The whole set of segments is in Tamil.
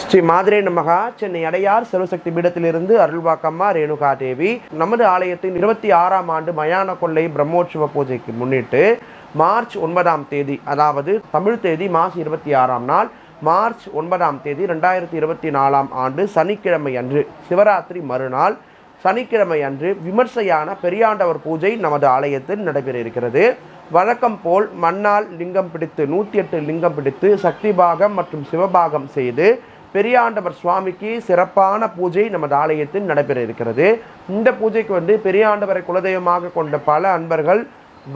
ஸ்ரீ மாதிரே நமகா சென்னை அடையார் சிவசக்தி பீடத்திலிருந்து அருள்வாக்கம்மா ரேணுகா தேவி நமது ஆலயத்தின் இருபத்தி ஆறாம் ஆண்டு மயான கொள்ளை பிரம்மோற்சவ பூஜைக்கு முன்னிட்டு மார்ச் ஒன்பதாம் தேதி அதாவது தமிழ் தேதி மார்ச் இருபத்தி ஆறாம் நாள் மார்ச் ஒன்பதாம் தேதி ரெண்டாயிரத்தி இருபத்தி நாலாம் ஆண்டு சனிக்கிழமை அன்று சிவராத்திரி மறுநாள் சனிக்கிழமை அன்று விமர்சையான பெரியாண்டவர் பூஜை நமது ஆலயத்தில் நடைபெற இருக்கிறது. வழக்கம் போல் மண்ணால் லிங்கம் பிடித்து நூற்றி எட்டு லிங்கம் பிடித்து சக்தி பாகம் மற்றும் சிவபாகம் செய்து பெரியாண்டவர் சுவாமிக்கு சிறப்பான பூஜை நமது ஆலயத்தில் நடைபெற இருக்கிறது இந்த பூஜைக்கு வந்து பெரியாண்டவரை குலதெய்வமாக கொண்ட பல அன்பர்கள்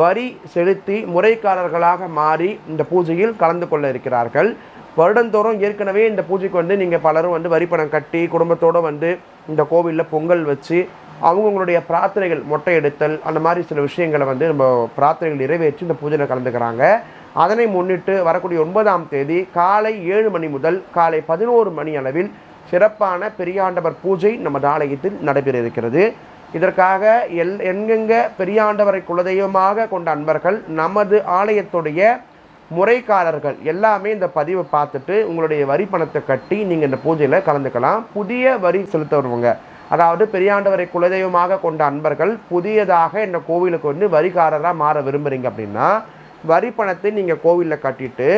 வரி செலுத்தி முறைக்காரர்களாக மாறி இந்த பூஜையில் கலந்து கொள்ள இருக்கிறார்கள். வருடந்தோறும் ஏற்கனவே இந்த பூஜைக்கு வந்து நீங்கள் பலரும் வந்து வரி பணம் கட்டி குடும்பத்தோடு வந்து இந்த கோவிலில் பொங்கல் வச்சு அவங்கவுங்களுடைய பிரார்த்தனைகள் மொட்டை எடுத்தல் அந்த மாதிரி சில விஷயங்களை வந்து நம்ம பிரார்த்தனைகள் நிறைவேற்றி இந்த பூஜையில் கலந்துக்கிறாங்க. அதனை முன்னிட்டு வரக்கூடிய ஒன்பதாம் தேதி காலை ஏழு மணி முதல் காலை பதினோரு மணி அளவில் சிறப்பான பெரியாண்டவர் பூஜை நமது ஆலயத்தில் நடைபெற இருக்கிறது இதற்காக எல் எங்கெங்க பெரியாண்டவரை குலதெய்வமாக கொண்ட அன்பர்கள் நமது ஆலயத்துடைய முறைக்காரர்கள் எல்லாமே இந்த பதிவை பார்த்துட்டு உங்களுடைய வரி பணத்தை கட்டி நீங்கள் இந்த பூஜையில் கலந்துக்கலாம். புதிய வரி செலுத்த வருவாங்க அதாவது பெரியாண்டவரை குலதெய்வமாக கொண்ட அன்பர்கள் புதியதாக இந்த கோவிலுக்கு வந்து வரிகாரராக மாற விரும்புகிறீங்க அப்படின்னா வரி பணத்தை நீங்கள் கோவிலில் கட்டிட்டு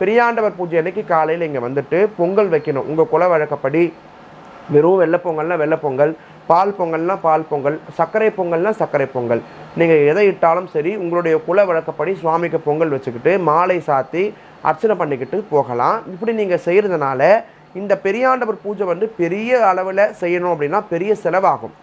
பெரியாண்டவர் பூஜை அன்னைக்கு காலையில் இங்கே வந்துட்டு பொங்கல் வைக்கணும். உங்கள் குல வழக்கப்படி வெறும் வெள்ளப்பொங்கல்னால் வெள்ளப்பொங்கல் பால் பொங்கல்னால் பால் பொங்கல் சர்க்கரை பொங்கல்னால் சர்க்கரை பொங்கல். நீங்கள் எதை இட்டாலும் சரி உங்களுடைய குல வழக்கப்படி சுவாமிக்கு பொங்கல் வச்சுக்கிட்டு மாலை சாத்தி அர்ச்சனை பண்ணிக்கிட்டு போகலாம். இப்படி நீங்கள் செய்கிறதுனால இந்த பெரியாண்டவர் பூஜை வந்து பெரிய அளவில் செய்யணும் அப்படின்னா பெரிய செலவாகும்.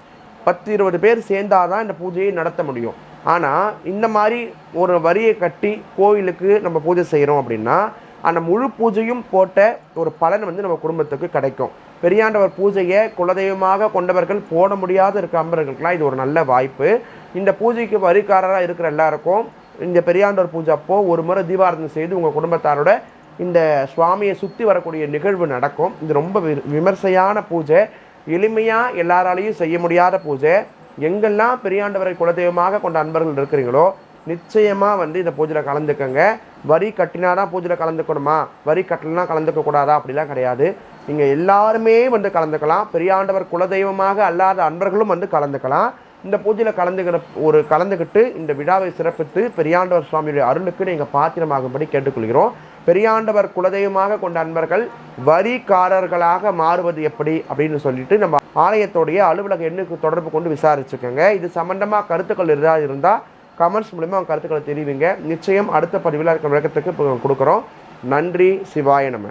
பத்து இருபது பேர் சேர்ந்தாதான் இந்த பூஜையை நடத்த முடியும். ஆனால் இந்த மாதிரி ஒரு வரியை கட்டி கோயிலுக்கு நம்ம பூஜை செய்கிறோம் அப்படின்னா அந்த முழு பூஜையும் போட்ட ஒரு பலன் வந்து நம்ம குடும்பத்துக்கு கிடைக்கும். பெரியாண்டவர் பூஜையை குலதெய்வமாக கொண்டவர்கள் போட முடியாத இருக்க அம்பர்களுக்கெல்லாம் இது ஒரு நல்ல வாய்ப்பு. இந்த பூஜைக்கு வரிக்காரராக இருக்கிற எல்லாருக்கும் இந்த பெரியாண்டவர் பூஜை அப்போ ஒரு முறை தீபாரதனை செய்து உங்கள் குடும்பத்தாரோட இந்த சுவாமியை சுற்றி வரக்கூடிய நிகழ்வு நடக்கும். இது ரொம்ப வி- விமர்சையான பூஜை. எளிமையாக எல்லாராலையும் செய்ய முடியாத பூஜை. எங்கெல்லாம் பெரியாண்டவரை குலதெய்வமாக கொண்ட அன்பர்கள் இருக்கிறீங்களோ நிச்சயமாக வந்து இந்த பூஜையில் கலந்துக்கங்க. வரி கட்டினா தான் பூஜையில் கலந்துக்கணுமா? வரி கட்டலனா கலந்துக்க கூடாதா? அப்படிலாம் கிடையாது. நீங்கள் எல்லாருமே வந்து கலந்துக்கலாம். பெரியாண்டவர் குலதெய்வமாக அல்லாத அன்பர்களும் வந்து கலந்துக்கலாம். இந்த பூஜையில் கலந்துக்கிற ஒரு கலந்துக்கிட்டு இந்த விழாவை சிறப்பித்து பெரியாண்டவர் சுவாமியுடைய அருளுக்கு நீங்கள் பாத்திரமாகும்படி கேட்டுக்கொள்கிறோம். பெரியாண்டவர் குலதெய்வமாக கொண்ட அன்பர்கள் வரிக்காரர்களாக மாறுவது எப்படி அப்படின்னு சொல்லிட்டு நம்ம ஆலயத்துடைய அலுவலக எண்ணுக்கு தொடர்பு கொண்டு விசாரிச்சுக்கோங்க. இது சம்பந்தமாக கருத்துக்கள் எதாவது இருந்தால் கமெண்ட்ஸ் மூலிமா உங்கள் கருத்துக்களை தெரிவிங்க. நிச்சயம் அடுத்த பதிவில் இருக்கிற விளக்கத்துக்கு கொடுக்குறோம். நன்றி. சிவாய நம்ம